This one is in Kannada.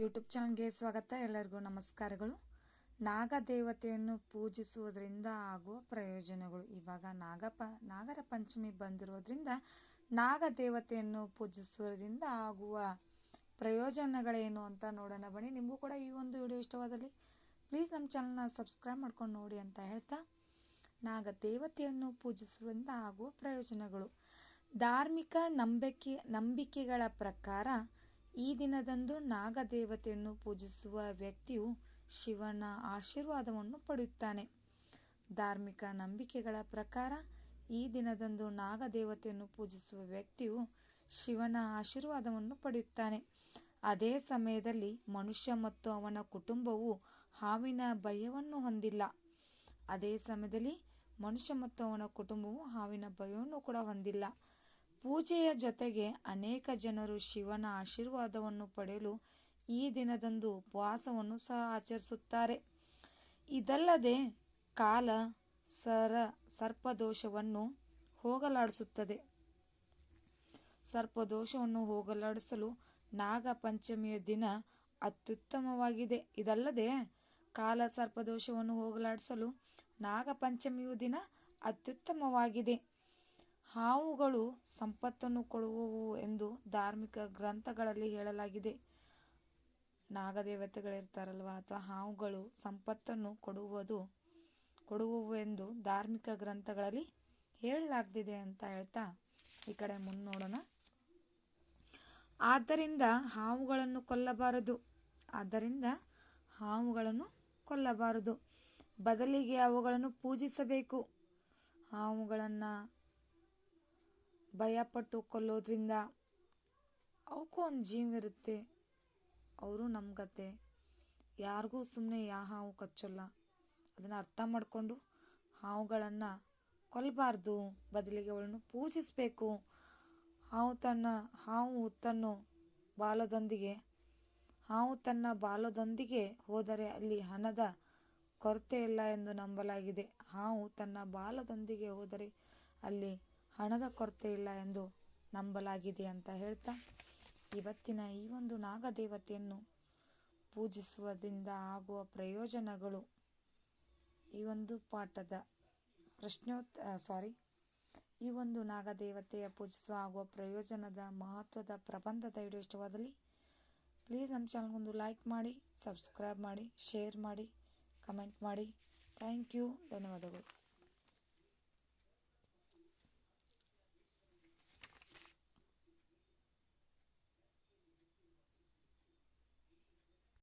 ಯೂಟ್ಯೂಬ್ ಚಾನಲ್ಗೆ ಸ್ವಾಗತ, ಎಲ್ಲರಿಗೂ ನಮಸ್ಕಾರಗಳು. ನಾಗದೇವತೆಯನ್ನು ಪೂಜಿಸುವುದರಿಂದ ಆಗುವ ಪ್ರಯೋಜನಗಳು. ಇವಾಗ ನಾಗಪ ನಾಗರ ಪಂಚಮಿ ಬಂದಿರೋದ್ರಿಂದ ನಾಗದೇವತೆಯನ್ನು ಪೂಜಿಸುವುದರಿಂದ ಆಗುವ ಪ್ರಯೋಜನಗಳೇನು ಅಂತ ನೋಡೋಣ ಬನ್ನಿ. ನಿಮಗೂ ಕೂಡ ಈ ಒಂದು ವಿಡಿಯೋ ಇಷ್ಟವಾದಲ್ಲಿ ಪ್ಲೀಸ್ ನಮ್ಮ ಚಾನಲ್ನ ಸಬ್ಸ್ಕ್ರೈಬ್ ಮಾಡ್ಕೊಂಡು ನೋಡಿ ಅಂತ ಹೇಳ್ತಾ ನಾಗದೇವತೆಯನ್ನು ಪೂಜಿಸುವುದರಿಂದ ಆಗುವ ಪ್ರಯೋಜನಗಳು. ಧಾರ್ಮಿಕ ನಂಬಿಕೆ, ನಂಬಿಕೆಗಳ ಪ್ರಕಾರ ಈ ದಿನದಂದು ನಾಗದೇವತೆಯನ್ನು ಪೂಜಿಸುವ ವ್ಯಕ್ತಿಯು ಶಿವನ ಆಶೀರ್ವಾದವನ್ನು ಪಡೆಯುತ್ತಾನೆ. ಧಾರ್ಮಿಕ ನಂಬಿಕೆಗಳ ಪ್ರಕಾರ ಈ ದಿನದಂದು ನಾಗದೇವತೆಯನ್ನು ಪೂಜಿಸುವ ವ್ಯಕ್ತಿಯು ಶಿವನ ಆಶೀರ್ವಾದವನ್ನು ಪಡೆಯುತ್ತಾನೆ. ಅದೇ ಸಮಯದಲ್ಲಿ ಮನುಷ್ಯ ಮತ್ತು ಅವನ ಕುಟುಂಬವು ಹಾವಿನ ಭಯವನ್ನು ಹೊಂದಿಲ್ಲ. ಅದೇ ಸಮಯದಲ್ಲಿ ಮನುಷ್ಯ ಮತ್ತು ಅವನ ಕುಟುಂಬವು ಹಾವಿನ ಭಯವನ್ನು ಕೂಡ ಹೊಂದಿಲ್ಲ. ಪೂಜೆಯ ಜೊತೆಗೆ ಅನೇಕ ಜನರು ಶಿವನ ಆಶೀರ್ವಾದವನ್ನು ಪಡೆಯಲು ಈ ದಿನದಂದು ಉಪವಾಸವನ್ನು ಸಹ ಆಚರಿಸುತ್ತಾರೆ. ಇದಲ್ಲದೆ ಕಾಲ, ಸರ, ಸರ್ಪದೋಷವನ್ನು ಹೋಗಲಾಡಿಸುತ್ತದೆ. ಸರ್ಪದೋಷವನ್ನು ಹೋಗಲಾಡಿಸಲು ನಾಗ ಪಂಚಮಿಯ ದಿನ ಅತ್ಯುತ್ತಮವಾಗಿದೆ. ಇದಲ್ಲದೆ ಕಾಲ, ಸರ್ಪದೋಷವನ್ನು ಹೋಗಲಾಡಿಸಲು ನಾಗಪಂಚಮಿಯು ದಿನ ಅತ್ಯುತ್ತಮವಾಗಿದೆ. ಹಾವುಗಳು ಸಂಪತ್ತನ್ನು ಕೊಡುವವು ಎಂದು ಧಾರ್ಮಿಕ ಗ್ರಂಥಗಳಲ್ಲಿ ಹೇಳಲಾಗಿದೆ. ನಾಗದೇವತೆಗಳಿರ್ತಾರಲ್ವ? ಅಥವಾ ಹಾವುಗಳು ಸಂಪತ್ತನ್ನು ಕೊಡುವುದು, ಕೊಡುವವು ಎಂದು ಧಾರ್ಮಿಕ ಗ್ರಂಥಗಳಲ್ಲಿ ಹೇಳಲಾಗ್ದಿದೆ ಅಂತ ಹೇಳ್ತಾ ಈ ಕಡೆ ಮುನ್ನೋಡೋಣ ನೋಡೋಣ. ಆದ್ದರಿಂದ ಹಾವುಗಳನ್ನು ಕೊಲ್ಲಬಾರದು. ಆದ್ದರಿಂದ ಹಾವುಗಳನ್ನು ಕೊಲ್ಲಬಾರದು. ಬದಲಿಗೆ ಅವುಗಳನ್ನು ಪೂಜಿಸಬೇಕು. ಹಾವುಗಳನ್ನು ಭಯಪಟ್ಟು ಕೊಲ್ಲೋದ್ರಿಂದ ಅವಕ್ಕೂ ಒಂದು ಜೀವ ಇರುತ್ತೆ. ಅವರು ಕತೆ ಯಾರಿಗೂ ಸುಮ್ಮನೆ ಯಾವ ಹಾವು ಕಚ್ಚೋಲ್ಲ. ಅದನ್ನು ಅರ್ಥ ಮಾಡಿಕೊಂಡು ಹಾವುಗಳನ್ನು ಕೊಲ್ಲಬಾರ್ದು. ಬದಲಿಗೆ ಅವಳನ್ನು ಪೂಜಿಸಬೇಕು. ಹಾವು ತನ್ನ ಹಾವು ತನ್ನ ಬಾಲದೊಂದಿಗೆ, ಹಾವು ತನ್ನ ಬಾಲದೊಂದಿಗೆ ಹೋದರೆ ಅಲ್ಲಿ ಹಣದ ಕೊರತೆ ಇಲ್ಲ ಎಂದು ನಂಬಲಾಗಿದೆ. ಹಾವು ತನ್ನ ಬಾಲದೊಂದಿಗೆ ಹೋದರೆ ಅಲ್ಲಿ ಹಣದ ಕೊರತೆ ಇಲ್ಲ ಎಂದು ನಂಬಲಾಗಿದೆ ಅಂತ ಹೇಳ್ತಾ, ಇವತ್ತಿನ ಈ ಒಂದು ನಾಗದೇವತೆಯನ್ನು ಪೂಜಿಸುವುದರಿಂದ ಆಗುವ ಪ್ರಯೋಜನಗಳು ಈ ಒಂದು ಪಾಠದ ಪ್ರಶ್ನೋತ್ ಸಾರಿ ಈ ಒಂದು ನಾಗದೇವತೆಯ ಪೂಜಿಸುವ ಆಗುವ ಪ್ರಯೋಜನದ ಮಹತ್ವದ ಪ್ರಬಂಧದ ವಿಡಿಯೋ ಇಷ್ಟವಾದಲ್ಲಿ ಪ್ಲೀಸ್ ನಮ್ಮ ಚಾನಲ್ಗೊಂದು ಲೈಕ್ ಮಾಡಿ ಸಬ್ಸ್ಕ್ರೈಬ್ ಮಾಡಿ ಶೇರ್ ಮಾಡಿ ಕಮೆಂಟ್ ಮಾಡಿ. ಥ್ಯಾಂಕ್ ಯು ಧನ್ಯವಾದಗಳು.